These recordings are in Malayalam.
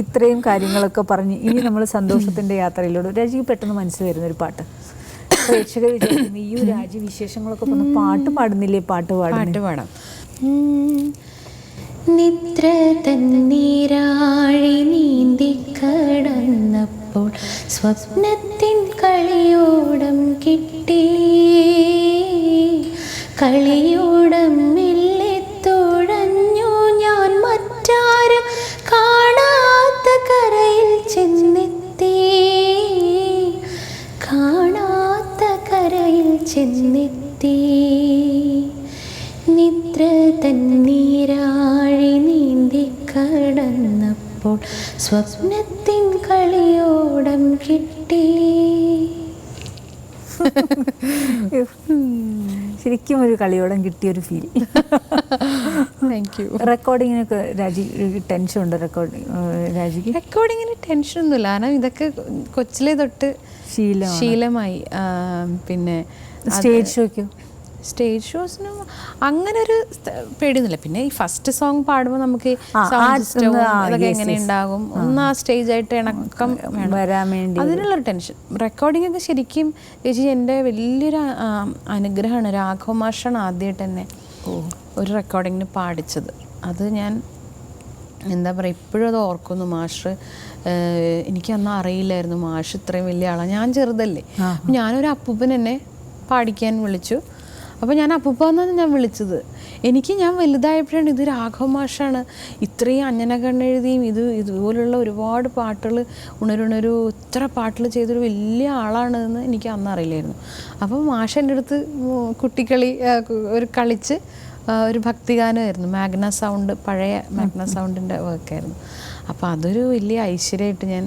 ഇത്രയും കാര്യങ്ങളൊക്കെ പറഞ്ഞ് ഇനി നമ്മൾ സന്തോഷത്തിന്റെ യാത്രയിലൂടെ രാജിക്ക് പെട്ടെന്ന് മനസ്സിൽ വരുന്ന ഒരു പാട്ട്. പ്രേക്ഷകർ വിചാരിക്കുന്നു ഈ ഒരു രാജി വിശേഷങ്ങളൊക്കെ പറഞ്ഞ് പാട്ട് പാടുന്നില്ലേ? പാട്ട് പാടാം. നിദ്ര തന്നീരാഴി നീന്തി കടന്നപ്പോൾ സ്വപ്നത്തിൻ കളിയോടം കിട്ടി. കളിയോടം മെല്ലെ തുഴഞ്ഞു ഞാൻ മറ്റാരും കാണാത്ത കരയിൽ ചെന്നെത്തി. കാണാത്ത കരയിൽ ചെന്നെത്തി. നിദ്ര തന്നീരാഴി നീന്തി കടന്നപ്പോൾ സ്വപ്നത്തിൻ കളിയോടം കിട്ടി. ശരിക്കും ഒരു കളിയോടം കിട്ടിയ ഒരു ഫീൽ താങ്ക് യു റെക്കോർഡിങ്ങിനൊക്കെ രാജി ടെൻഷൻ ഉണ്ട് റെക്കോർഡിങ് രാജിക്ക്? റെക്കോർഡിങ്ങിന് ടെൻഷനൊന്നുമില്ല. കാരണം ഇതൊക്കെ കൊച്ചിലെ തൊട്ട്. ശീലമായി. പിന്നെ സ്റ്റേജ് ഷോയ്ക്കോ സ്റ്റേജ് ഷോസിനും അങ്ങനെ ഒരു പേടിയൊന്നുമില്ല. പിന്നെ ഈ ഫസ്റ്റ് സോങ് പാടുമ്പോൾ നമുക്ക് അതൊക്കെ എങ്ങനെ ഉണ്ടാകും? ഒന്ന് ആ സ്റ്റേജ് ആയിട്ട് ഇണക്കം. വരാൻ വേണ്ടി അതിനുള്ള അതിനുള്ളൊരു ടെൻഷൻ റെക്കോർഡിംഗ് ഒക്കെ ശരിക്കും ചേച്ചി എന്റെ വലിയൊരു അനുഗ്രഹമാണ്. രാഘവ മാഷാണ് ആദ്യമായിട്ട് എന്നെ ഒരു റെക്കോർഡിങ്ങിന് പാടിച്ചത്. അത് ഞാൻ എന്താ പറയുക ഇപ്പോഴും അത് ഓർക്കുന്നു. മാഷ് എനിക്കന്ന് അറിയില്ലായിരുന്നു. മാഷ് ഇത്രയും വലിയ ആളാണ് ഞാൻ ചെറുതല്ലേ. ഞാനൊരു അപ്പൂപ്പൻ എന്നെ പാടിക്കാൻ വിളിച്ചു. അപ്പോൾ ഞാൻ അപ്പൂപ്പ എന്നാണ് ഞാൻ വിളിച്ചത്. എനിക്ക് ഞാൻ വലുതായപ്പോഴാണ് ഇത് രാഘവ മാഷാണ്. ഇത്രയും അഞ്ഞന കണ്ണെഴുതിയും ഇത് ഇതുപോലുള്ള ഒരുപാട് പാട്ടുകൾ ഉണരുണരു ഇത്ര പാട്ടുകൾ ചെയ്തൊരു വലിയ ആളാണ് എന്ന് എനിക്ക് അന്ന് അറിയില്ലായിരുന്നു. അപ്പോൾ മാഷ് എന്റെ അടുത്ത് കുട്ടിക്കളി ഒരു കളിച്ച് ഒരു ഭക്തിഗാനമായിരുന്നു. മാഗ്ന സൗണ്ട് പഴയ മാഗ്ന സൗണ്ടിന്റെ വർക്കായിരുന്നു അപ്പോൾ അതൊരു വലിയ ഐശ്വര്യമായിട്ട് ഞാൻ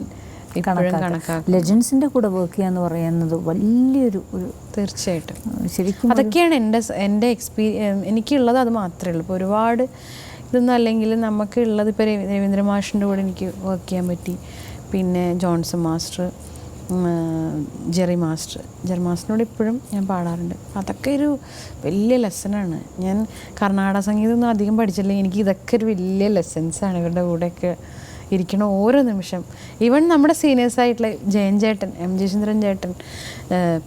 ലെജൻസിന്റെ കൂടെ വർക്ക് ചെയ്യാന്ന് പറയുന്നത് വലിയൊരു ഒരു തീർച്ചയായിട്ടും. ശരിക്കും അതൊക്കെയാണ് എന്റെ എന്റെ എക്സ്പീരിയൻസ് എനിക്കുള്ളത് അത് മാത്രമേ ഉള്ളൂ. ഇപ്പോൾ ഒരുപാട് ഇതൊന്നും അല്ലെങ്കിൽ നമുക്ക് ഉള്ളത് ഇപ്പോൾ രവീന്ദ്രമാഷിന്റെ രവീന്ദ്ര മാഷിന്റെ കൂടെ എനിക്ക് വർക്ക് ചെയ്യാൻ പറ്റി. പിന്നെ Johnson master Jerry master. Jerry മാസ്റ്ററിനോട് ഇപ്പോഴും ഞാൻ പാടാറുണ്ട്. അതൊക്കെ ഒരു വലിയ ലെസനാണ് ഞാൻ കർണാടക സംഗീതമൊന്നും അധികം പഠിച്ചില്ലെങ്കിൽ എനിക്ക് ഇതൊക്കെ ഒരു വലിയ ലെസൻസാണ് ഇവരുടെ കൂടെയൊക്കെ ഇരിക്കണ ഓരോ നിമിഷം. ഈവൻ നമ്മുടെ സീനിയേഴ്സ് ആയിട്ടുള്ള ജയൻ ചേട്ടൻ എം ജയചന്ദ്രൻ ചേട്ടൻ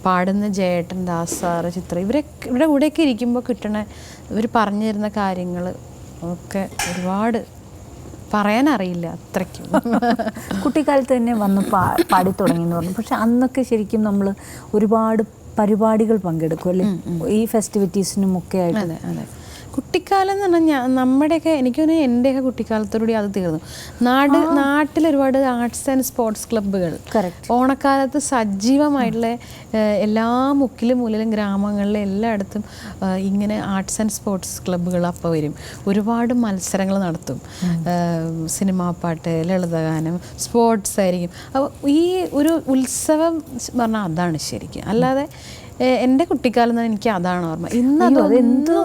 പാടുന്ന ജയേട്ടൻ ദാസ് സാറ് ചിത്ര ഇവരൊക്കെ ഇവരുടെ കൂടെയൊക്കെ ഇരിക്കുമ്പോൾ കിട്ടണ ഇവർ പറഞ്ഞു തരുന്ന കാര്യങ്ങൾ ഒക്കെ ഒരുപാട് പറയാനറിയില്ല അത്രയ്ക്കും. കുട്ടിക്കാലത്ത് തന്നെ വന്ന് പാ പാടി തുടങ്ങി എന്ന് പറഞ്ഞു. പക്ഷെ അന്നൊക്കെ ശരിക്കും നമ്മൾ ഒരുപാട് പരിപാടികൾ പങ്കെടുക്കും അല്ലേ? ഈ ഫെസ്റ്റിവിറ്റീസിനും ഒക്കെ ആയിട്ട്. കുട്ടിക്കാലം എന്ന് പറഞ്ഞാൽ ഞാൻ നമ്മുടെയൊക്കെ എനിക്ക് തോന്നുന്നു എന്റെയൊക്കെ കുട്ടിക്കാലത്തോടുകൂടി അത് തീർന്നു. നാട് നാട്ടിൽ ഒരുപാട് ആർട്സ് ആൻഡ് സ്പോർട്സ് ക്ലബ്ബുകൾ ഓണക്കാലത്ത് സജീവമായിട്ടുള്ള എല്ലാ മുക്കിലും മൂലയിലും ഗ്രാമങ്ങളിലും എല്ലായിടത്തും ഇങ്ങനെ ആർട്സ് ആൻഡ് സ്പോർട്സ് ക്ലബ്ബുകൾ അപ്പോൾ വരും. ഒരുപാട് മത്സരങ്ങൾ നടത്തും. സിനിമാ പാട്ട് ലളിതഗാനം സ്പോർട്സ് ആയിരിക്കും. അപ്പോൾ ഈ ഒരു ഉത്സവം പറഞ്ഞാൽ അതാണ് ശരിക്കും. അല്ലാതെ എന്റെ കുട്ടിക്കാലം തന്നെ എനിക്ക് അതാണ് ഓർമ്മ. ഇന്ന് അത് എന്തോ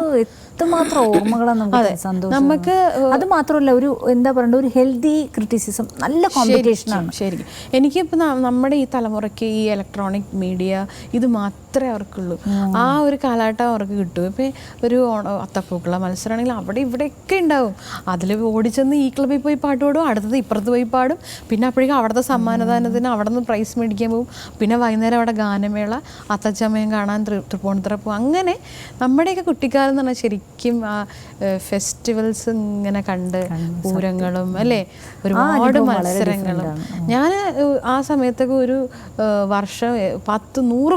എത്രമാത്രം ഓർമ്മകളാണ് നമുക്ക് സന്തോഷം. നമുക്ക്, അത് മാത്രമല്ല ഒരു എന്താ പറയണ്ട ഒരു ഹെൽത്തി ക്രിറ്റിസിസം നല്ല കോമ്പറ്റീഷൻ ആണ്. ശരിക്കും. എനിക്കിപ്പോൾ നമ്മുടെ ഈ തലമുറയ്ക്ക് ഈ ഇലക്ട്രോണിക് മീഡിയ ഇത് മാത്രമേ അവർക്കുള്ളൂ. ആ. ഒരു കാലഘട്ടം അവർക്ക് കിട്ടും. ഇപ്പം ഒരു അത്തപ്പൂക്കുള്ള മത്സരമാണെങ്കിൽ അവിടെ ഇവിടെയൊക്കെ ഉണ്ടാവും. അതിൽ ഓടിച്ചെന്ന് ഈ ക്ലബിൽ പോയി പാട്ട് പാടും അടുത്തത് ഇപ്പുറത്ത് പോയി പാടും. പിന്നെ അപ്പോഴേക്കും അവിടുത്തെ സമ്മാനദാനത്തിന് അവിടെ നിന്ന് പ്രൈസ് മേടിക്കാൻ പോകും പിന്നെ വൈകുന്നേരം അവിടെ ഗാനമേള അത്തച്ചമയം കാണാൻ തൃപ്പൂണിത്തറ പോകും അങ്ങനെ നമ്മുടെയൊക്കെ കുട്ടിക്കാലം എന്ന് പറഞ്ഞാൽ ശരിക്കും ആ ഫെസ്റ്റിവൽസ് ഇങ്ങനെ കണ്ട് പൂരങ്ങളും അല്ലേ? ഒരുപാട് മത്സരങ്ങളും. ഞാൻ ആ സമയത്തൊക്കെ ഒരു വർഷം പത്ത് നൂറ്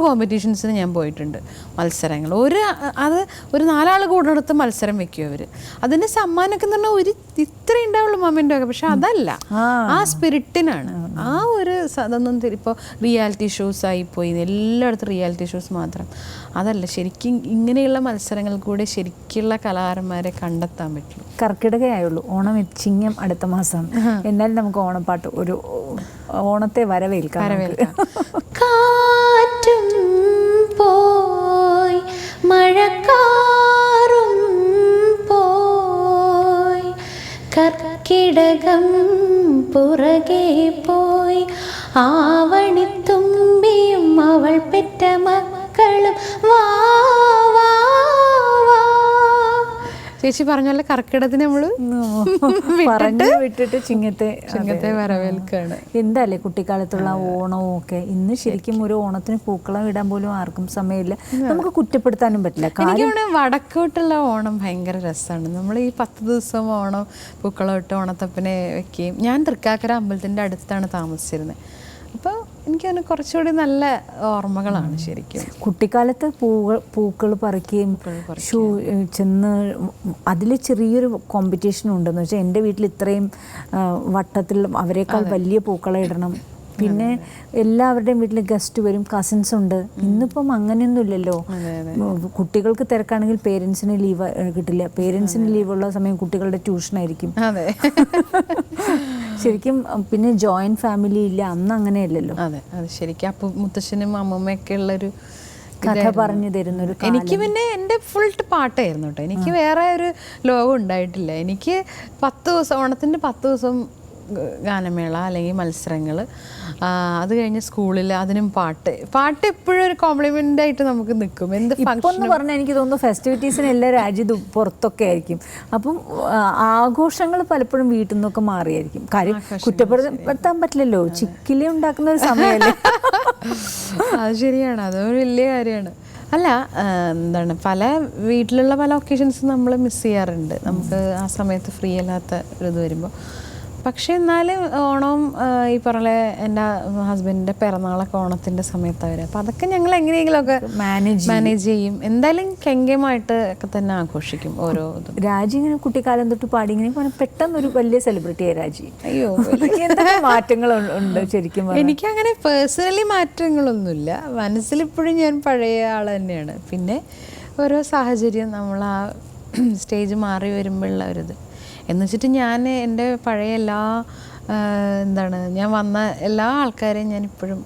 കോമ്പറ്റീഷൻസിന് ഞാൻ പോയിട്ടുണ്ട് മത്സരങ്ങൾ. ഒരു അത് ഒരു നാലാൾ കൂടുന്നിടത്ത് മത്സരം വെക്കും അവർ അതിന്റെ സമ്മാനമൊക്കെ എന്ന് പറഞ്ഞാൽ ഒരു ഇത്ര ഉണ്ടാവുള്ളൂ മൊമെന്റൊക്കെ പക്ഷെ അതല്ല. ആ. സ്പിരിറ്റിനാണ്. ആ ഒരു അതൊന്നും ഇപ്പോൾ റിയാലിറ്റി ഷോസ് ആയിപ്പോയി എല്ലായിടത്തും റിയാലിറ്റി ഷോസ് മാത്രം. അതല്ല ശരിക്കും ഇങ്ങനെയുള്ള മത്സരങ്ങൾ കൂടെ ശരിക്കുള്ള കലാകാരന്മാരെ കണ്ടെത്താൻ പറ്റും കർക്കിടകയായുള്ളൂ. ഓണം ചിങ്ങം അടുത്ത മാസം. എന്നാലും നമുക്ക് ഓണപ്പാട്ട് ഒരു ഓണത്തെ വരവേൽക്കാം വരവേൽക്കാം. കാറ്റും പോയി മഴക്കാറും പോയി കർക്കിടകം പുറകെ പോയി ആവണിത്തുമ്പിയും അവൾ പെറ്റ മക്കളും ചേച്ചി പറഞ്ഞ പോലെ കർക്കിടത്തിന് നമ്മൾ പറഞ്ഞു വിട്ടിട്ട് ചിങ്ങത്തെ ചിങ്ങത്തെ വരവേൽക്കാണ്. എന്തല്ലേ കുട്ടിക്കാലത്തുള്ള ഓണവും ഒക്കെ? ഇന്ന് ശരിക്കും ഒരു ഓണത്തിന് പൂക്കളം ഇടാൻ പോലും ആർക്കും സമയമില്ല. നമുക്ക് കുറ്റപ്പെടുത്താനും പറ്റില്ല. എനിക്ക് കാര്യം തോന്നുന്നു വടക്കോട്ടുള്ള ഓണം ഭയങ്കര രസമാണ്. നമ്മൾ ഈ പത്ത് ദിവസം ഓണം പൂക്കളം ഇട്ട് ഓണത്തപ്പനെ വെക്കുകയും ഞാൻ തൃക്കാക്കര അമ്പലത്തിന്റെ അടുത്താണ് താമസിച്ചിരുന്നത്. അപ്പോൾ എനിക്ക് തോന്നുന്നു കുറച്ചുകൂടി നല്ല ഓർമ്മകളാണ് ശരിക്കും. കുട്ടിക്കാലത്ത് പൂകൾ പൂക്കൾ പറിക്കുകയും ഷൂ ചെന്ന് അതിൽ ചെറിയൊരു കോമ്പറ്റീഷൻ ഉണ്ടെന്ന് വെച്ചാൽ എന്റെ വീട്ടിൽ ഇത്രയും വട്ടത്തിൽ അവരെക്കാൾ വലിയ പൂക്കളം ഇടണം. പിന്നെ എല്ലാവരുടെയും വീട്ടിൽ ഗസ്റ്റ് വരും കസിൻസ് ഉണ്ട്. ഇന്നിപ്പം അങ്ങനെയൊന്നും ഇല്ലല്ലോ കുട്ടികൾക്ക് തിരക്കാണെങ്കിൽ പേരൻസിന് ലീവ് കിട്ടില്ല. പേരൻസിന് ലീവുള്ള സമയം കുട്ടികളുടെ ട്യൂഷനായിരിക്കും അതെ. ശരിക്കും പിന്നെ ജോയിന്റ് ഫാമിലി ഇല്ല. അന്ന് അങ്ങനെയല്ലല്ലോ. അതെ അത്. ശരിക്കും അപ്പൊ മുത്തശ്ശനും അമ്മമ്മയൊക്കെ ഉള്ളൊരു കഥ പറഞ്ഞു തരുന്ന ഒരു എനിക്ക് പിന്നെ എന്റെ ഫുൾ പാട്ടായിരുന്നു കേട്ടോ. എനിക്ക് വേറെ ഒരു ലോകം ഉണ്ടായിട്ടില്ല. എനിക്ക് പത്ത് ദിവസം ഓണത്തിന്റെ പത്ത് ദിവസം ഗാനമേള അല്ലെങ്കിൽ മത്സരങ്ങൾ അത് കഴിഞ്ഞ് സ്കൂളിൽ അതിനും പാട്ട്. പാട്ട് എപ്പോഴും ഒരു കോംപ്ലിമെന്റ് ആയിട്ട് നമുക്ക് നിൽക്കും. എന്ത് ഫംഗ്ഷൻ പറഞ്ഞാൽ എനിക്ക് തോന്നുന്നു ഫെസ്റ്റിവിറ്റീസിന് എല്ലാ രാജ്യത്തും പുറത്തൊക്കെ ആയിരിക്കും. അപ്പം ആഘോഷങ്ങൾ പലപ്പോഴും വീട്ടിൽ നിന്നൊക്കെ മാറിയായിരിക്കും. കാര്യം കുറ്റപ്പെടുത്താൻ പറ്റില്ലല്ലോ. ചിക്കിലി ഉണ്ടാക്കുന്ന ഒരു സമയമല്ലേ അത് ശരിയാണ്. അതൊരു വലിയ കാര്യമാണ്. അല്ല എന്താണ് പല വീട്ടിലുള്ള പല ഒക്കേഷൻസ് നമ്മൾ മിസ് ചെയ്യാറുണ്ട്. നമുക്ക് ആ സമയത്ത് ഫ്രീ അല്ലാത്ത ഒരു ഇത് വരുമ്പോൾ പക്ഷെ എന്നാലും ഓണം ഈ പറഞ്ഞ എന്റെ ഹസ്ബൻഡിന്റെ പിറന്നാളൊക്കെ ഓണത്തിന്റെ സമയത്താണ് വരിക അപ്പോൾ അതൊക്കെ ഞങ്ങൾ എങ്ങനെയെങ്കിലുമൊക്കെ മാനേജ് മാനേജ് ചെയ്യും. എന്തായാലും കെങ്കമായിട്ട് ഒക്കെ തന്നെ ആഘോഷിക്കും ഓരോ ഇതും. രാജി ഇങ്ങനെ കുട്ടിക്കാലം തൊട്ട് പാടി ഇങ്ങനെ പെട്ടെന്ന് ഒരു വലിയ സെലിബ്രിറ്റി ആയി രാജി. അയ്യോ എന്തൊക്കെ മാറ്റങ്ങൾ ഉണ്ട് ശരിക്കും എനിക്ക് അങ്ങനെ പേഴ്സണലി മാറ്റങ്ങളൊന്നുമില്ല. മനസ്സിലിപ്പോഴും ഞാൻ പഴയ ആൾ തന്നെയാണ്. പിന്നെ ഓരോ സാഹചര്യം നമ്മൾ ആ സ്റ്റേജ് മാറി വരുമ്പോഴുള്ള ഒരിത്. എന്ന് വെച്ചിട്ട് ഞാൻ എന്റെ പഴയ എല്ലാ എന്താണ് ഞാൻ വന്ന എല്ലാ ആൾക്കാരെയും ഞാൻ ഇപ്പോഴും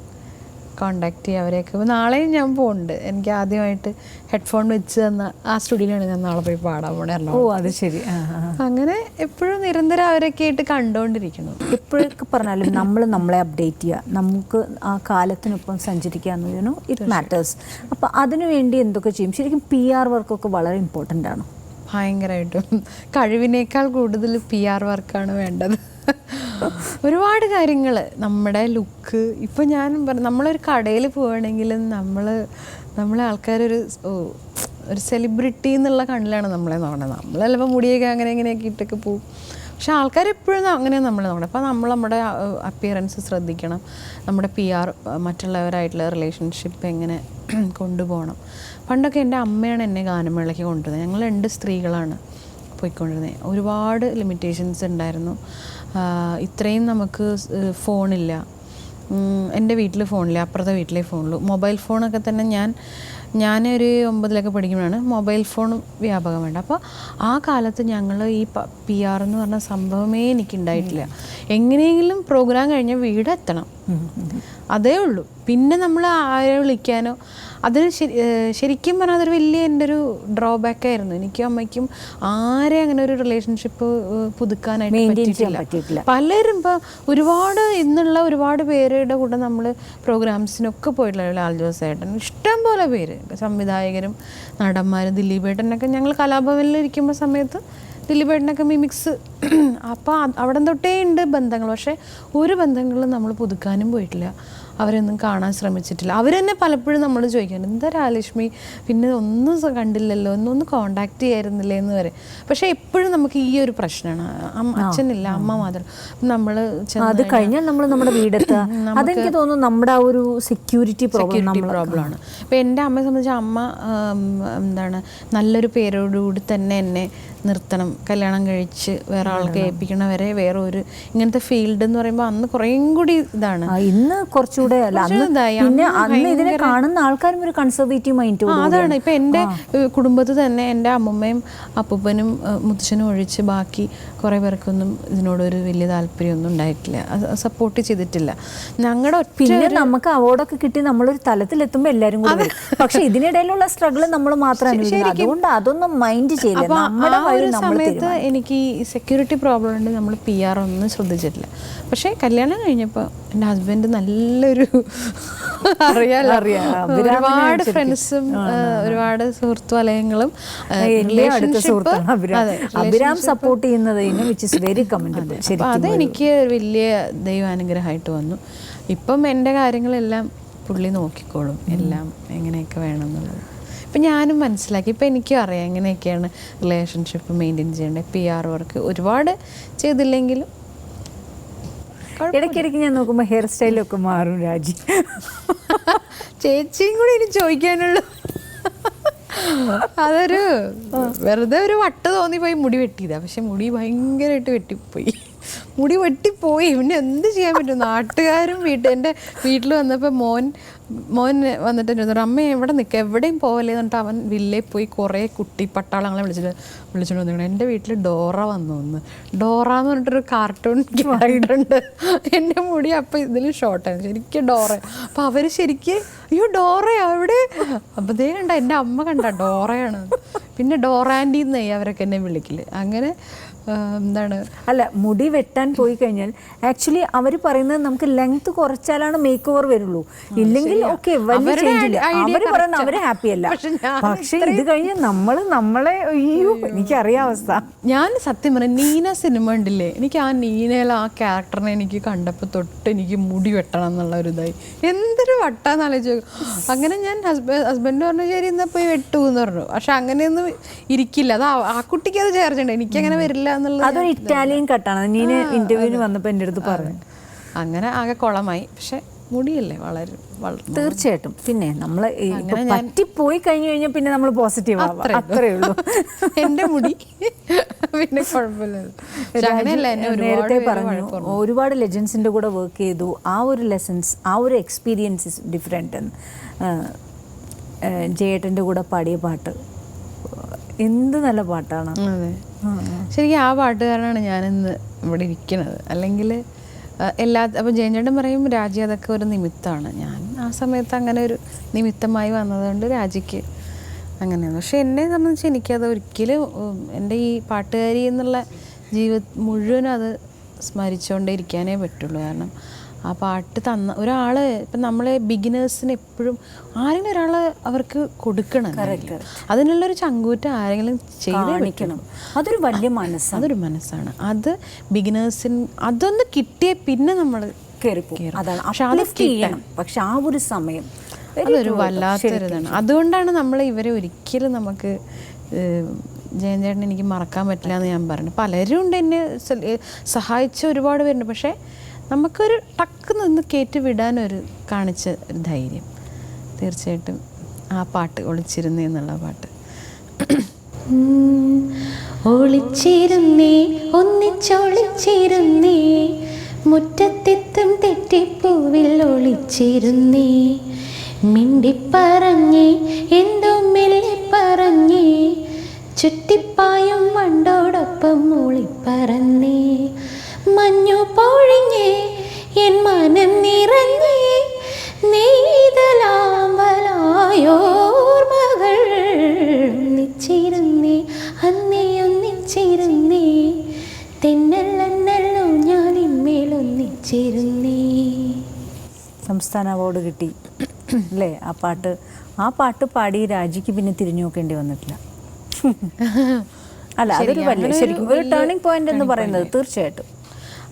കോണ്ടാക്ട് ചെയ്യുക അവരെയൊക്കെ ഇപ്പോൾ നാളെയും ഞാൻ പോകുന്നുണ്ട് എനിക്ക് ആദ്യമായിട്ട് ഹെഡ്ഫോൺ വെച്ച് തന്ന ആ സ്റ്റുഡിയോയിലാണ് ഞാൻ നാളെ പോയി പാടാൻ പോണേ ഓ അത് ശരി. അങ്ങനെ എപ്പോഴും നിരന്തരം അവരൊക്കെ ആയിട്ട് കണ്ടുകൊണ്ടിരിക്കണം എപ്പോഴൊക്കെ പറഞ്ഞാലും നമ്മൾ നമ്മളെ അപ്ഡേറ്റ് ചെയ്യുക നമുക്ക് ആ കാലത്തിനൊപ്പം സഞ്ചരിക്കുക എന്നതിനു ഇറ്റ് മാറ്റേഴ്സ് അപ്പോൾ അതിനുവേണ്ടി എന്തൊക്കെ ചെയ്യും? ശരിക്കും പി ആർ വർക്കൊക്കെ വളരെ ഇമ്പോർട്ടന്റ് ആണ്. ഭയങ്കരമായിട്ടും. കഴിവിനേക്കാൾ കൂടുതൽ പി ആർ വർക്കാണ് വേണ്ടത്. ഒരുപാട് കാര്യങ്ങൾ നമ്മുടെ ലുക്ക് ഇപ്പം ഞാൻ നമ്മളൊരു കടയിൽ പോവുകയാണെങ്കിലും നമ്മൾ നമ്മളെ ആൾക്കാരൊരു ഒരു സെലിബ്രിറ്റി എന്നുള്ള കണ്ണിലാണ് നമ്മളെ നോക്കണത്. നമ്മൾ ചിലപ്പോൾ മുടിയൊക്കെ അങ്ങനെ ഇങ്ങനെയൊക്കെ ഇട്ടൊക്കെ പോവും. പക്ഷെ ആൾക്കാർ എപ്പോഴും അങ്ങനെ നമ്മളെ നോക്കണം അപ്പോൾ നമ്മൾ നമ്മുടെ അപ്പിയറൻസ് ശ്രദ്ധിക്കണം. നമ്മുടെ പി ആർ മറ്റുള്ളവരായിട്ടുള്ള റിലേഷൻഷിപ്പ് എങ്ങനെ കൊണ്ടുപോകണം. പണ്ടൊക്കെ എന്റെ അമ്മയാണ് എന്നെ ഗാനമേളയ്ക്ക് കൊണ്ടുവന്നത് ഞങ്ങൾ രണ്ട് സ്ത്രീകളാണ് പോയിക്കൊണ്ടിരുന്നത്. ഒരുപാട് ലിമിറ്റേഷൻസ് ഉണ്ടായിരുന്നു. ഇത്രയും നമുക്ക് ഫോണില്ല എന്റെ വീട്ടിൽ ഫോണില്ല അപ്പുറത്തെ വീട്ടിലെ ഫോണുള്ളൂ മൊബൈൽ ഫോണൊക്കെ തന്നെ ഞാൻ ഞാനൊരു ഒമ്പതിലൊക്കെ പഠിക്കുമ്പോഴാണ് മൊബൈൽ ഫോൺ വ്യാപകമുണ്ട് അപ്പോൾ ആ കാലത്ത് ഞങ്ങൾ ഈ പി ആർ എന്ന് പറഞ്ഞ സംഭവമേ എനിക്കുണ്ടായിട്ടില്ല. എങ്ങനെയെങ്കിലും പ്രോഗ്രാം കഴിഞ്ഞാൽ വീടെത്തണം. അതേ ഉള്ളൂ. പിന്നെ നമ്മൾ ആരെ വിളിക്കാനോ അതിന് ശരി ശരിക്കും പറഞ്ഞാൽ അതൊരു വലിയ എന്റെ ഒരു ഡ്രോബാക്ക് ആയിരുന്നു. എനിക്കും അമ്മയ്ക്കും ആരെ അങ്ങനെ ഒരു റിലേഷൻഷിപ്പ് പുതുക്കാനായിട്ട് പറ്റിയിട്ടില്ല. പലരും ഇപ്പോൾ ഒരുപാട് ഇന്നുള്ള ഒരുപാട് പേരുടെ കൂടെ നമ്മൾ പ്രോഗ്രാംസിനൊക്കെ പോയിട്ടുള്ള ലാൽ ജോസ് ഏട്ടൻ ഇഷ്ടം പോലെ പേര്. സംവിധായകരും നടന്മാരും ദിലീപ് ഏട്ടനൊക്കെ ഞങ്ങൾ കലാഭവനിൽ ഇരിക്കുമ്പോൾ സമയത്ത് ദിലീപ് ഏട്ടനൊക്കെ മിമിക്സ് അപ്പോൾ അവിടെ തൊട്ടേ ഉണ്ട് ബന്ധങ്ങൾ. പക്ഷേ ഒരു ബന്ധങ്ങളും നമ്മൾ പുതുക്കാനും പോയിട്ടില്ല. അവരൊന്നും കാണാൻ ശ്രമിച്ചിട്ടില്ല. അവർ തന്നെ പലപ്പോഴും നമ്മൾ ചോദിക്കാൻ എന്താ രാലക്ഷ്മി? പിന്നെ ഒന്നും കണ്ടില്ലല്ലോ. ഒന്നൊന്ന് കോണ്ടാക്ട് ചെയ്യായിരുന്നില്ലേ? എന്ന് വരെ പക്ഷേ എപ്പോഴും നമുക്ക് ഈ ഒരു പ്രശ്നമാണ് അച്ഛനില്ല അമ്മ മാത്രം. നമ്മൾ അത് കഴിഞ്ഞാൽ നമ്മൾ നമ്മുടെ വീടെത്തുക അതെനിക്ക് തോന്നുന്നു നമ്മുടെ ആ ഒരു സെക്യൂരിറ്റി സെക്യൂരിറ്റി നമ്മൾ പ്രോബ്ലം ആണ്. ഇപ്പം എന്റെ അമ്മയെ സംബന്ധിച്ച് അമ്മ എന്താണ് നല്ലൊരു പേരോടുകൂടി തന്നെ എന്നെ നിർത്തണം കല്യാണം കഴിച്ച് വേറെ ആൾക്ക് ഏൽപ്പിക്കണ വരെ വേറെ ഒരു ഇങ്ങനത്തെ ഫീൽഡ് എന്ന് പറയുമ്പോൾ അന്ന് കുറേയും കൂടി ഇതാണ്. ഇന്ന് കുറച്ചുകൂടെ പിന്നെ അന്ന് ഇതിനെ കാണുന്ന ആൾക്കാരും ഒരു കൺസർവേറ്റീവ് മൈൻഡ് അതാണ്. ഇപ്പം എന്റെ കുടുംബത്തിൽ തന്നെ എന്റെ അമ്മമ്മയും അപ്പൂപ്പനും മുത്തച്ഛനും ഒഴിച്ച് ബാക്കി കുറേ പേർക്കൊന്നും ഇതിനോടൊരു വലിയ താല്പര്യമൊന്നും ഉണ്ടായിട്ടില്ല. സപ്പോർട്ട് ചെയ്തിട്ടില്ല. ഞങ്ങളുടെ പിന്നെ നമുക്ക് അവാർഡൊക്കെ കിട്ടി നമ്മളൊരു തലത്തിലെത്തുമ്പോൾ എല്ലാവരും കൂടി പക്ഷെ ഇതിനിടയിലുള്ള സ്ട്രഗിൾ നമ്മൾ മാത്രം അതുകൊണ്ട് അതൊന്നും മൈൻഡ് ചെയ്യില്ല. നമ്മുടെ ഒരു സമയത്ത് എനിക്ക് ഈ സെക്യൂരിറ്റി പ്രോബ്ലം ഉണ്ട് നമ്മൾ പി ആർ ഒന്നും ശ്രദ്ധിച്ചിട്ടില്ല. പക്ഷേ കല്യാണം കഴിഞ്ഞപ്പോൾ എന്റെ ഹസ്ബൻഡ് നല്ലൊരു അറിയാലോ. അറിയാം. ഒരുപാട് ഫ്രണ്ട്സും ഒരുപാട് സുഹൃത്തു വലയങ്ങളും അടുത്ത അഭിരാം. സപ്പോർട്ട് ചെയ്യുന്നതിന് വിച്ച് ഇസ് വെരി അതെനിക്ക് ഒരു വലിയ ദൈവാനുഗ്രഹമായിട്ട് വന്നു. ഇപ്പം എന്റെ കാര്യങ്ങളെല്ലാം പുള്ളി നോക്കിക്കോളും എല്ലാം എങ്ങനെയൊക്കെ വേണം എന്നുള്ളത് ഇപ്പം ഞാനും മനസ്സിലാക്കി. ഇപ്പം എനിക്കും അറിയാം എങ്ങനെയൊക്കെയാണ് റിലേഷൻഷിപ്പ് മെയിന്റെയിൻ ചെയ്യേണ്ടത്. പി ആർ വർക്ക് ഒരുപാട് ചെയ്തില്ലെങ്കിലും ഇടയ്ക്കിടയ്ക്ക് ഞാൻ നോക്കുമ്പോൾ ഹെയർ സ്റ്റൈലൊക്കെ മാറും രാജി. ചേച്ചിയും കൂടി ഇനി ചോദിക്കാനുള്ളൂ. അതൊരു വെറുതെ ഒരു വട്ട തോന്നിപ്പോയി മുടി വെട്ടിയതാ. പക്ഷെ മുടി ഭയങ്കരമായിട്ട് വെട്ടിപ്പോയി. മുടി വെട്ടിപ്പോയി. പിന്നെ എന്ത് ചെയ്യാൻ പറ്റും? നാട്ടുകാരും വീട്ടിൽ എന്റെ വീട്ടിൽ വന്നപ്പോൾ മോൻ മോൻ വന്നിട്ട് പറഞ്ഞു, അമ്മ എവിടെ നിൽക്കുക എവിടെയും പോകല്ലേ എന്നിട്ട് അവൻ വില്ലേൽ പോയി കുറേ കുട്ടി പട്ടാളങ്ങളെ വിളിച്ചിട്ട് വിളിച്ചോണ്ട് വന്നിരിക്കണം. എന്റെ വീട്ടിൽ ഡോറ വന്നു ഒന്ന് ഡോറ എന്ന് പറഞ്ഞിട്ടൊരു കാർട്ടൂൺ ഉണ്ട്. എന്റെ മുടി അപ്പം ഇതിൽ ഷോർട്ടായിരുന്നു ശരിക്കും ഡോറ. അപ്പം അവർ ശരിക്കും അയ്യോ ഡോറയാ അവിടെ? അപ്പം ദേ കണ്ട എന്റെ അമ്മ കണ്ട ഡോറയാണ്. പിന്നെ ഡോറാൻഡി എന്നേ അവരൊക്കെ എന്നെ വിളിക്കൽ. അങ്ങനെ എന്താണ്? അല്ല മുടി വെട്ടാൻ പോയി കഴിഞ്ഞാൽ ആക്ച്വലി അവർ പറയുന്നത് നമുക്ക് ലെങ്ത് കുറച്ചാലാണ് മേക്ക് ഓവർ വരുള്ളൂ ഇല്ലെങ്കിൽ ഓക്കെ വലിയ ചേഞ്ച് ഇല്ല. അവർ പറയുന്നത് അവർ ഹാപ്പി അല്ല. പക്ഷെ ഇത് കഴിഞ്ഞ് നമ്മൾ നമ്മളെ അയ്യോ എനിക്കറിയാം അവസ്ഥ. ഞാൻ സത്യം പറയാം നീന സിനിമ ഉണ്ടില്ലേ എനിക്ക് ആ നീനയിലെ ആ ക്യാരക്ടറിനെ എനിക്ക് കണ്ടപ്പോൾ തൊട്ട് എനിക്ക് മുടി വെട്ടണം എന്നുള്ള ഒരു ഇതായി. എന്തൊരു വട്ടാന്ന് ആലോചിച്ചു അങ്ങനെ ഞാൻ ഹസ്ബൻഡ് ഹസ്ബൻഡ് പറഞ്ഞു ശരി എന്നാ പോയി വെട്ടു എന്ന് പറഞ്ഞു. പക്ഷെ അങ്ങനെയൊന്നും ഇരിക്കില്ല. അത് ആ- ആ കുട്ടിക്ക് അത് ചേർച്ചിട്ടുണ്ട് എനിക്കങ്ങനെ വരില്ല എന്നുള്ളത് അതൊരു ഇറ്റാലിയൻ കട്ടാണ് നീന് ഇന്റർവ്യൂവിന് വന്നപ്പോൾ എന്റെ അടുത്ത് പറഞ്ഞു. അങ്ങനെ ആകെ കുളമായി. പക്ഷെ മുടിയല്ലേ വളരെ തീർച്ചയായിട്ടും. പിന്നെ നമ്മൾ പറ്റിപ്പോയി കഴിഞ്ഞു കഴിഞ്ഞാൽ പിന്നെ നമ്മൾ പോസിറ്റീവ് അത്രേ ഉള്ളൂ. എന്റെ മുടി. പിന്നെ കുഴപ്പമില്ല. നേരത്തെ പറഞ്ഞു ഒരുപാട് ലെജൻസിന്റെ കൂടെ വർക്ക് ചെയ്തു. ആ ഒരു ലെസൻസ് ആ ഒരു എക്സ്പീരിയൻസ് ഇസ് ഡിഫറെന്റ് ജയേട്ടന്റെ കൂടെ പാടിയ പാട്ട്. എന്ത് നല്ല പാട്ടാണ്. അതെ. ശരിക്കും ആ പാട്ടുകാരനാണ് ഞാനിന്ന് ഇവിടെ ഇരിക്കുന്നത്. അല്ലെങ്കിൽ എല്ലാ അപ്പോൾ ജയൻചേട്ടൻ പറയും രാജി അതൊക്കെ ഒരു നിമിത്തമാണ്. ഞാൻ ആ സമയത്ത് അങ്ങനെ ഒരു നിമിത്തമായി വന്നതുകൊണ്ട് രാജിക്ക് അങ്ങനെയാണ്. പക്ഷെ എന്നെ സംബന്ധിച്ച് എനിക്കത് ഒരിക്കലും എന്റെ ഈ പാട്ടുകാരി എന്നുള്ള ജീവിത മുഴുവനും അത് സ്മരിച്ചുകൊണ്ടേ ഇരിക്കാനേ പറ്റുള്ളൂ. കാരണം ആ പാട്ട് തന്ന ഒരാൾ ഇപ്പം നമ്മളെ ബിഗിനേഴ്സിന് എപ്പോഴും ആരെങ്കിലും ഒരാൾ അവർക്ക് കൊടുക്കണം. അതിനുള്ളൊരു ചങ്കൂറ്റം ആരെങ്കിലും ചെയ്തേ കാണിക്കണം. അതൊരു വലിയ മനസ്സാണ്. അതൊരു മനസ്സാണ്. അത് ബിഗിനേഴ്സിന് അതൊന്ന് കിട്ടിയ പിന്നെ നമ്മൾ കയറിപ്പോകും അതാണ്. പക്ഷെ അത് uplift ചെയ്യണം. പക്ഷെ ആ ഒരു സമയം അതൊരു. വല്ലാത്തൊരിതാണ് അതുകൊണ്ടാണ് നമ്മൾ ഇവരെ ഒരിക്കലും നമുക്ക് ജയൻചേട്ടനെനിക്ക് ജയൻ ചേട്ടൻ എനിക്ക് മറക്കാൻ പറ്റില്ല എന്ന് ഞാൻ പറഞ്ഞു പലരും ഉണ്ട് എന്നെ സഹായിച്ച ഒരുപാട് പേരുണ്ട്. പക്ഷേ നമുക്കൊരു ടക്ക് നിന്ന് കയറ്റി വിടാനൊരു കാണിച്ച ഒരു ധൈര്യം. തീർച്ചയായിട്ടും ആ പാട്ട് ഒളിച്ചിരുന്നേ എന്നുള്ള പാട്ട്. ഒളിച്ചിരുന്നേ ഒന്നിച്ചൊളിച്ചിരുന്നേ മുറ്റത്തെത്തും തെറ്റിപ്പൂവിൽ ഒളിച്ചിരുന്നേ. മിണ്ടിപ്പറഞ്ഞേ എന്തോ മെല്ലെ പറഞ്ഞേ ചുറ്റിപ്പായും വണ്ടോടൊപ്പം മൂളിപ്പറന്നേ. മഞ്ഞു പൊഴിഞ്ഞേ എൻ മനം നിറഞ്ഞേ നെയ്തലാമ്പലായോർമകൾ ഒന്നിച്ചിരുന്നേ അന്നേ ഒന്നിച്ചിരുന്നേ. തെന്നല്ലെന്നല്ലോ ഞാൻ ഇമ്മേൽ ഒന്നിച്ചിരുന്നേ. സംസ്ഥാന അവാർഡ് കിട്ടി അല്ലേ? ആ പാട്ട് ആ പാട്ട് പാടി രാജിക്ക് പിന്നെ തിരിഞ്ഞു നോക്കേണ്ടി വന്നിട്ടില്ല. അല്ല അതൊരു വലിയ ശരിക്കും ഒരു ടേണിംഗ് പോയിന്റ് എന്ന് പറയുന്നത് തീർച്ചയായിട്ടും.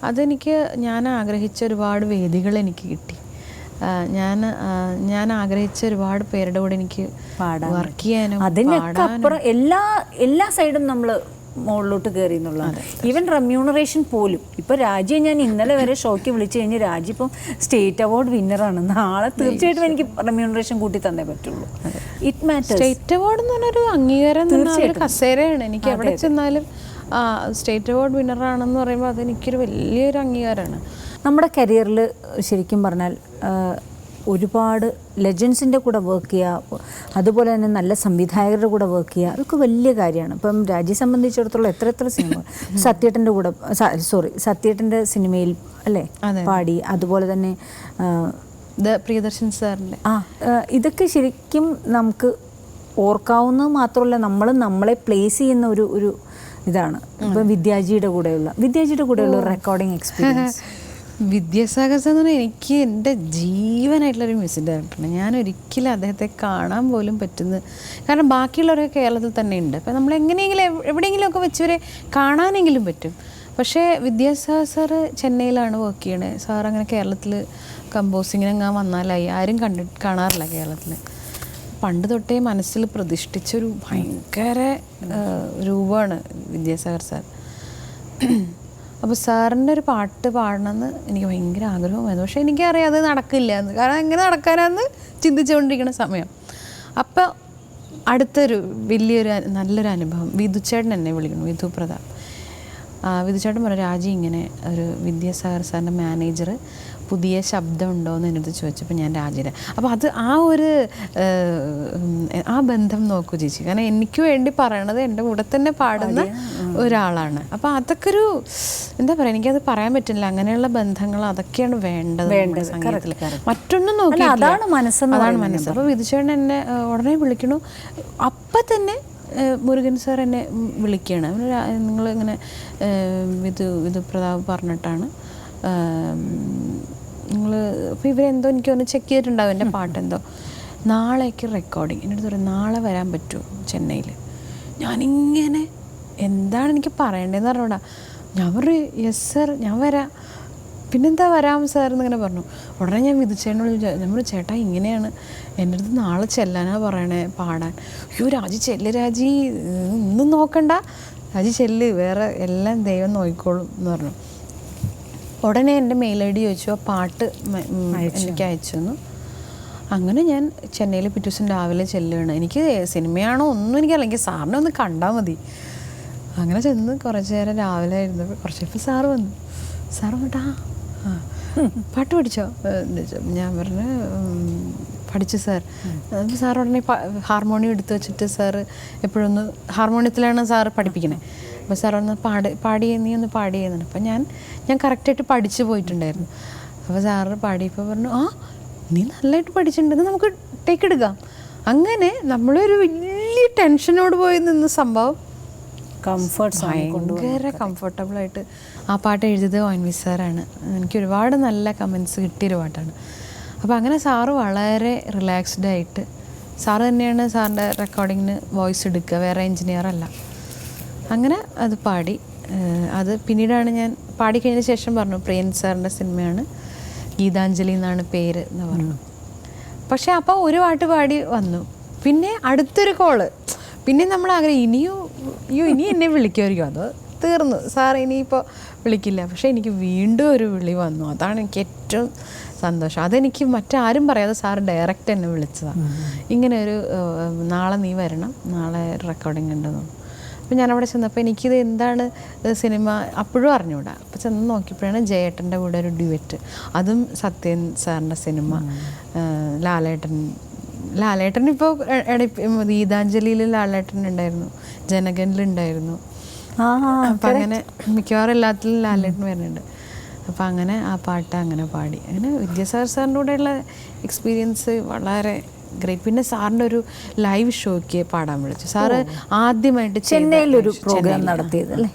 അതെനിക്ക് ഞാൻ ആഗ്രഹിച്ച ഒരുപാട് വേദികൾ എനിക്ക് കിട്ടി. ഞാൻ ഞാൻ ആഗ്രഹിച്ച ഒരുപാട് പേരുടെ കൂടെ എനിക്ക് വർക്ക് ചെയ്യാനും അതിനൊക്കെ അപ്പുറം എല്ലാ എല്ലാ സൈഡും നമ്മൾ മുകളിലോട്ട് കയറി എന്നുള്ളതാണ്. ഈവൻ റെമ്യൂണറേഷൻ പോലും. ഇപ്പൊ രാജ്യം ഞാൻ ഇന്നലെ വരെ ഷോക്ക് വിളിച്ചു കഴിഞ്ഞ് രാജ്യം ഇപ്പം സ്റ്റേറ്റ് അവാർഡ് വിന്നറാണ് നാളെ തീർച്ചയായിട്ടും എനിക്ക് റെമ്യൂണറേഷൻ കൂട്ടി തന്നേ പറ്റുള്ളൂ. ഇറ്റ് മാറ്റേഴ്സ് സ്റ്റേറ്റ് അവാർഡ് എന്ന് പറഞ്ഞൊരു അംഗീകാരം തീർച്ചയായിട്ടും. കസേരയാണ്. എനിക്ക് എവിടെ ചെന്നാലും സ്റ്റേറ്റ് അവാർഡ് വിന്നറാണെന്ന് പറയുമ്പോൾ അതെനിക്കൊരു വലിയൊരു അംഗീകാരമാണ്. നമ്മുടെ കരിയറിൽ ശരിക്കും പറഞ്ഞാൽ ഒരുപാട് ലെജൻസിന്റെ കൂടെ വർക്ക് ചെയ്യുക അതുപോലെ തന്നെ നല്ല സംവിധായകരുടെ കൂടെ വർക്ക് ചെയ്യുക അതൊക്കെ വലിയ കാര്യമാണ്. ഇപ്പം രാജ്യം സംബന്ധിച്ചിടത്തോളം എത്ര എത്ര സിനിമ സത്യേട്ടന്റെ കൂടെ സോറി സത്യേട്ടന്റെ സിനിമയിൽ അല്ലേ പാടി അതുപോലെ തന്നെ പ്രിയദർശൻ സാറിന്റെ ആ, ഇതൊക്കെ ശരിക്കും നമുക്ക് ഓർക്കാവുന്നത് മാത്രമല്ല നമ്മൾ നമ്മളെ പ്ലേസ് ചെയ്യുന്ന ഒരു ഒരു ഇതാണ്. ഇപ്പം വിദ്യാജിയുടെ കൂടെയുള്ള വിദ്യാജിയുടെ കൂടെയുള്ള റെക്കോർഡിംഗ് എക്സ്പീരിയൻസ് വിദ്യാസാഗർ എന്ന് പറഞ്ഞാൽ എനിക്ക് എന്റെ ജീവനായിട്ടുള്ളൊരു മ്യൂസിക് ഡയറക്ടറാണ് ഞാൻ ഒരിക്കലും അദ്ദേഹത്തെ കാണാൻ പോലും പറ്റുന്ന കാരണം ബാക്കിയുള്ളവരൊക്കെ കേരളത്തിൽ തന്നെ ഉണ്ട്. അപ്പം നമ്മൾ എങ്ങനെയെങ്കിലും എവ്- എവിടെയെങ്കിലുമൊക്കെ വെച്ചവരെ കാണാനെങ്കിലും പറ്റും. പക്ഷേ വിദ്യാസാഗർ സാറ് ചെന്നൈയിലാണ് വർക്ക് ചെയ്യണത് സാർ അങ്ങനെ കേരളത്തിൽ കമ്പോസിങ്ങിനെങ്ങാൻ വന്നാലായി. ആരും കണ്ടി കാണാറില്ല കേരളത്തിൽ പണ്ട് തൊട്ടേ മനസ്സിൽ പ്രതിഷ്ഠിച്ചൊരു ഭയങ്കര രൂപമാണ് വിദ്യാസാഗർ സാർ. അപ്പോൾ സാറിന്റെ ഒരു പാട്ട് പാടണമെന്ന് എനിക്ക് ഭയങ്കര ആഗ്രഹമായിരുന്നു. പക്ഷേ എനിക്കറിയാം അത് നടക്കില്ല എന്ന് കാരണം എങ്ങനെ നടക്കാനാന്ന് ചിന്തിച്ചുകൊണ്ടിരിക്കുന്ന സമയം. അപ്പോൾ അടുത്തൊരു വലിയൊരു നല്ലൊരു അനുഭവം. വിധുച്ചേട്ടൻ എന്നെ വിളിക്കുന്നു. വിധു പ്രതാപ്. വിധുചേട്ടൻ പറഞ്ഞു രാജി ഇങ്ങനെ ഒരു വിദ്യാസാഗർ സാറിന്റെ മാനേജർ പുതിയ ശബ്ദം ഉണ്ടോ എന്ന് എന്നോട് ചോദിച്ചപ്പോൾ ഞാൻ രാജിയുടെ അപ്പോൾ അത് ആ ഒരു ആ ബന്ധം നോക്കൂ ചേച്ചി. കാരണം എനിക്ക് വേണ്ടി പറയണത് എന്റെ കൂടെ തന്നെ പാടുന്ന ഒരാളാണ്. അപ്പോൾ അതൊക്കെ ഒരു എന്താ പറയുക എനിക്കത് പറയാൻ പറ്റില്ല. അങ്ങനെയുള്ള ബന്ധങ്ങൾ അതൊക്കെയാണ് വേണ്ടത് സംഗീതത്തിൽ മറ്റൊന്നും നോക്കി അതാണ് മനസ്സ് അതാണ് മനസ്സ്. അപ്പോൾ വിധിച്ചേട്ടൻ എന്നെ ഉടനെ വിളിക്കണു. അപ്പം തന്നെ മുരുകൻ സാർ എന്നെ വിളിക്കുകയാണ്. നിങ്ങൾ ഇങ്ങനെ ഇത് ഇത് പ്രതാപ് പറഞ്ഞിട്ടാണ്. നിങ്ങൾ അപ്പോൾ ഇവരെന്തോ എനിക്ക് ഒന്ന് ചെക്ക് ചെയ്തിട്ടുണ്ടാവും എന്റെ പാട്ടെന്തോ. നാളേക്ക് റെക്കോർഡിങ് എന്റെ അടുത്ത് പറയും നാളെ വരാൻ പറ്റുമോ ചെന്നൈയിൽ ഞാനിങ്ങനെ എന്താണ് എനിക്ക് പറയേണ്ടതെന്ന് പറഞ്ഞോടാ ഞാൻ പറഞ്ഞു യെസ് സർ ഞാൻ വരാം. പിന്നെന്താ വരാം സാർ എന്നിങ്ങനെ പറഞ്ഞു. ഉടനെ ഞാൻ വിധിച്ചേട്ടനോട് ഞാൻ പറഞ്ഞു ചേട്ടാ ഇങ്ങനെയാണ്. എന്റെ അടുത്ത് നാളെ ചെല്ലാനാ പറയണേ പാടാൻ. അയ്യോ രാജി ചെല്ല് രാജി. ഒന്നും നോക്കണ്ട. രാജി ചെല്ല്. വേറെ എല്ലാം ദൈവം നോക്കിക്കോളും എന്ന് പറഞ്ഞു. ഉടനെ എന്റെ മെയിൽ ഐ ഡി ചോദിച്ചു ആ പാട്ട് എനിക്ക് അയച്ചു തന്നു. അങ്ങനെ ഞാൻ ചെന്നൈയിൽ പിറ്റേ ദിവസം രാവിലെ ചെല്ലുകയാണ്. എനിക്ക് സിനിമയാണോ ഒന്നും എനിക്കറിയില്ല എനിക്ക് സാറിനെ ഒന്ന് കണ്ടാൽ മതി. അങ്ങനെ ചെന്ന് കുറച്ച് നേരം രാവിലെ ആയിരുന്നു. കുറച്ച് ഇപ്പോൾ സാറ് വന്നു. സാറ് വന്നിട്ട് ആ പാട്ട് പഠിച്ചോ. ഞാൻ പറഞ്ഞു "ഉം, പഠിച്ചു സാർ. സാർ ഉടനെ ഹാർമോണിയം എടുത്തു വെച്ചിട്ട് സാറ് എപ്പോഴൊന്ന് ഹാർമോണിയത്തിലാണ് സാർ പഠിപ്പിക്കുന്നത് അപ്പോൾ സാർ ഒന്ന് പാടി പാടിയേ നീ ഒന്ന് പാടിയെന്നു അപ്പം ഞാൻ ഞാൻ കറക്റ്റായിട്ട് പഠിച്ചു പോയിട്ടുണ്ടായിരുന്നു. അപ്പോൾ സാറ് പാടിയപ്പോൾ പറഞ്ഞു ആ നീ നല്ലതായിട്ട് പഠിച്ചിട്ടുണ്ട്. നമുക്ക് ടേക്ക് എടുക്കാം. അങ്ങനെ നമ്മളൊരു വലിയ ടെൻഷനോട് പോയി നിന്ന് സംഭവം കംഫർട്ട് ഭയങ്കര കംഫർട്ടബിളായിട്ട് ആ പാട്ട് എഴുതിയത് ഓൻവി സാറാണ്. എനിക്ക് ഒരുപാട് നല്ല കമൻസ് കിട്ടിയൊരു പാട്ടാണ്. അപ്പോൾ അങ്ങനെ സാറ് വളരെ റിലാക്സ്ഡ് ആയിട്ട് സാറ് തന്നെയാണ് സാറിന്റെ റെക്കോർഡിങ്ങിന് വോയിസ് എടുക്കുക. വേറെ എഞ്ചിനീയർ അല്ല. അങ്ങനെ അത് പാടി. അത് പിന്നീടാണ് ഞാൻ പാടിക്കഴിഞ്ഞ ശേഷം പറഞ്ഞു പ്രിയൻ സാറിന്റെ സിനിമയാണ് ഗീതാഞ്ജലി എന്നാണ് പേര് എന്ന് പറഞ്ഞു. പക്ഷേ അപ്പോൾ ഒരു പാട്ട് പാടി വന്നു. പിന്നെ അടുത്തൊരു കോൾ പിന്നെ നമ്മൾ ആഗ്രഹം ഇനിയും അയ്യോ ഇനി എന്നെ വിളിക്കുമായിരിക്കും. അത് തീർന്നു. സാർ ഇനിയിപ്പോൾ വിളിക്കില്ല. പക്ഷേ എനിക്ക് വീണ്ടും ഒരു വിളി വന്നു. അതാണ് എനിക്ക് ഏറ്റവും സന്തോഷം. അതെനിക്ക് മറ്റാരും പറയാതെ സാർ ഡയറക്റ്റ് എന്നെ വിളിച്ചതാണ് ഇങ്ങനെ ഒരു നാളെ നീ വരണം. നാളെ റെക്കോർഡിംഗ് ഉണ്ടെന്നു അപ്പോൾ ഞാനവിടെ ചെന്നപ്പോൾ എനിക്കിത് എന്താണ് സിനിമ അപ്പോഴും അറിഞ്ഞൂടാ. അപ്പോൾ ചെന്ന് നോക്കിയപ്പോഴാണ് ജയേട്ടന്റെ കൂടെ ഒരു ഡ്യുവറ്റ് അതും സത്യൻ സാറിന്റെ സിനിമ. ലാലേട്ടൻ ലാലേട്ടൻ ഇപ്പോൾ ഗീതാഞ്ജലിയിൽ ലാലേട്ടൻ ഉണ്ടായിരുന്നു. ജനഗനിലുണ്ടായിരുന്നു ആ, അപ്പം അങ്ങനെ മിക്കവാറും എല്ലാത്തിലും ലാലേട്ടൻ വരുന്നുണ്ട്. അപ്പം അങ്ങനെ ആ പാട്ട് അങ്ങനെ പാടി. അങ്ങനെ വിദ്യാസാഗർ സാറിന്റെ കൂടെയുള്ള എക്സ്പീരിയൻസ് വളരെ ഗ്രേറ്റ് പിന്നെ സാറിന്റെ ഒരു ലൈവ് ഷോയ്ക്ക് പാടാൻ വിളിച്ചു. സാറ് ആദ്യമായിട്ട് ചെന്നൈയിൽ ചെന്നൈയിലൊരു പ്രോഗ്രാം. നടത്തിയത് അല്ലേ?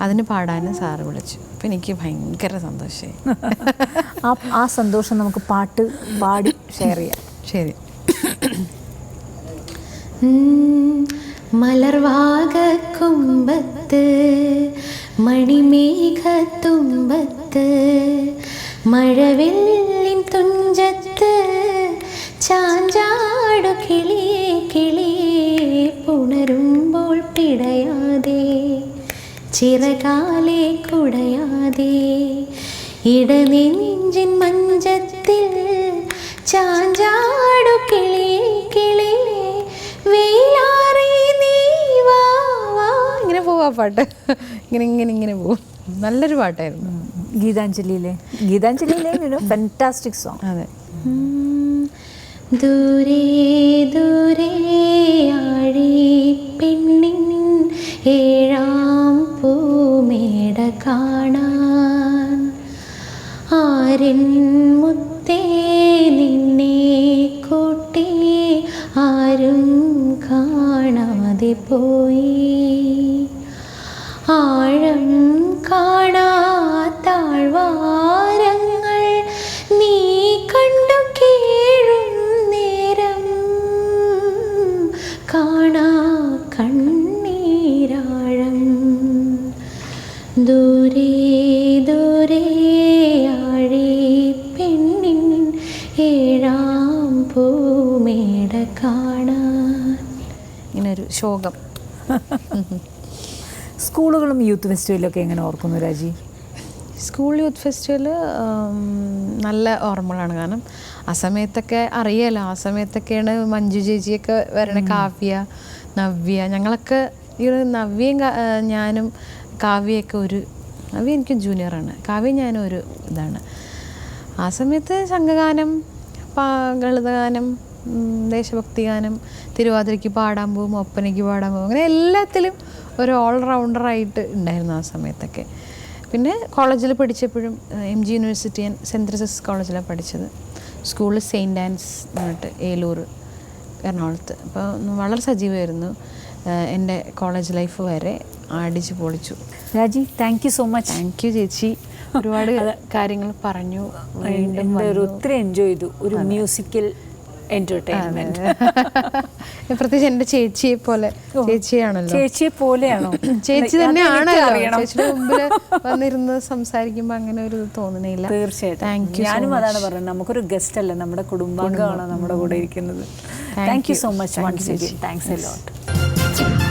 അതിന് പാടാനും സാറ് വിളിച്ചു. അപ്പം എനിക്ക് ഭയങ്കര സന്തോഷമായി ആ ആ സന്തോഷം നമുക്ക് പാട്ട് പാടി ഷെയർ ചെയ്യാം. ശരി. മലർവാകക്കുമ്പത്ത് മണിമേഘത്തുമ്പത്ത് മഴവെള്ളിൻ തുഞ്ചത്ത് ചാഞ്ചാടു കിളിയേ കിളിയേ പുണരുമ്പോൾ പിടയാതെ ചിറകാലെ കുടയാതെ ഇടനെഞ്ചിൻ മഞ്ചത്തിൽ ചാഞ്ചാടു കിളിയേ കിളിയേ ഇങ്ങനെ പോവാ പാട്ട്. ഇങ്ങനെ ഇങ്ങനെ ഇങ്ങനെ പോവും നല്ലൊരു പാട്ടായിരുന്നു. ഗീതാഞ്ജലിയിലെ ഗീതാഞ്ജലിയിലെ ഫാന്റാസ്റ്റിക് ഫെന്റാസ്റ്റിക് സോങ് അതെ. ദൂരെ ദൂരെ ആഴി പെണ്ണിൻ ഏഴാം പൂമേട കാണാൻ. ആരിൻ മുത്തേ നിന്നെ കൂട്ടി ആരും കാണാതെ പോയി യൂത്ത് ഫെസ്റ്റിവലൊക്കെ എങ്ങനെ ഓർക്കുന്നു രാജി? സ്കൂൾ യൂത്ത് ഫെസ്റ്റിവൽ നല്ല ഓർമ്മകളാണ്. കാരണം ആ സമയത്തൊക്കെ അറിയാലോ ആ സമയത്തൊക്കെയാണ് മഞ്ജു ചേച്ചിയൊക്കെ വരണ കാവ്യ നവ്യ ഞങ്ങളൊക്കെ ഈ നവ്യയും ഞാനും കാവ്യയൊക്കെ ഒരു നവ്യ എനിക്ക് ജൂനിയറാണ് കാവ്യ ഞാനും ഒരു ഇതാണ്. ആ സമയത്ത് സംഘഗാനം പാ- ഗളിതഗാനം ദേശഭക്തി ഗാനം തിരുവാതിരയ്ക്ക് പാടാൻ പോകും ഒപ്പനയ്ക്ക് പാടാൻ പോകും അങ്ങനെ എല്ലാത്തിലും ഒരു ഓൾറൗണ്ടറായിട്ട് ഉണ്ടായിരുന്നു ആ സമയത്തൊക്കെ. പിന്നെ കോളേജിൽ പഠിച്ചപ്പോഴും എം ജി യൂണിവേഴ്സിറ്റി ഞാൻ സെന്റ് തെരേസസ് കോളേജിലാണ് പഠിച്ചത്. സ്കൂളിൽ സെയിന്റ് ആൻസ് എന്നിട്ട് ഏലൂർ എറണാകുളത്ത്. അപ്പോൾ വളരെ സജീവമായിരുന്നു എന്റെ കോളേജ് ലൈഫ് വരെ ആടിച്ച് പൊളിച്ചു. Raji thank you so much thank you ചേച്ചി. ഒരുപാട് കാര്യങ്ങൾ പറഞ്ഞു ഒരു ഒത്തിരി എൻജോയ് ചെയ്തു. ഒരു മ്യൂസിക്കൽ എന്റർടൈൻമെന്റ് പ്രത്യേകിച്ച് എന്റെ ചേച്ചിയെ പോലെ ചേച്ചിയാണല്ലോ. ചേച്ചിയെ പോലെയാണോ? ചേച്ചി എനിക്കറിയണം. ചേച്ചിയുടെ മുമ്പിൽ വന്നിരുന്ന് സംസാരിക്കുമ്പോൾ അങ്ങനെ ഒരു തോന്നണില്ല. തീർച്ചയായിട്ടും. ഞാനും അതാണ് പറയുന്നത് നമുക്കൊരു ഗസ്റ്റ് അല്ല? നമ്മുടെ കുടുംബാംഗമാണ് നമ്മുടെ കൂടെ ഇരിക്കുന്നത്. Thank you so much once thanks a lot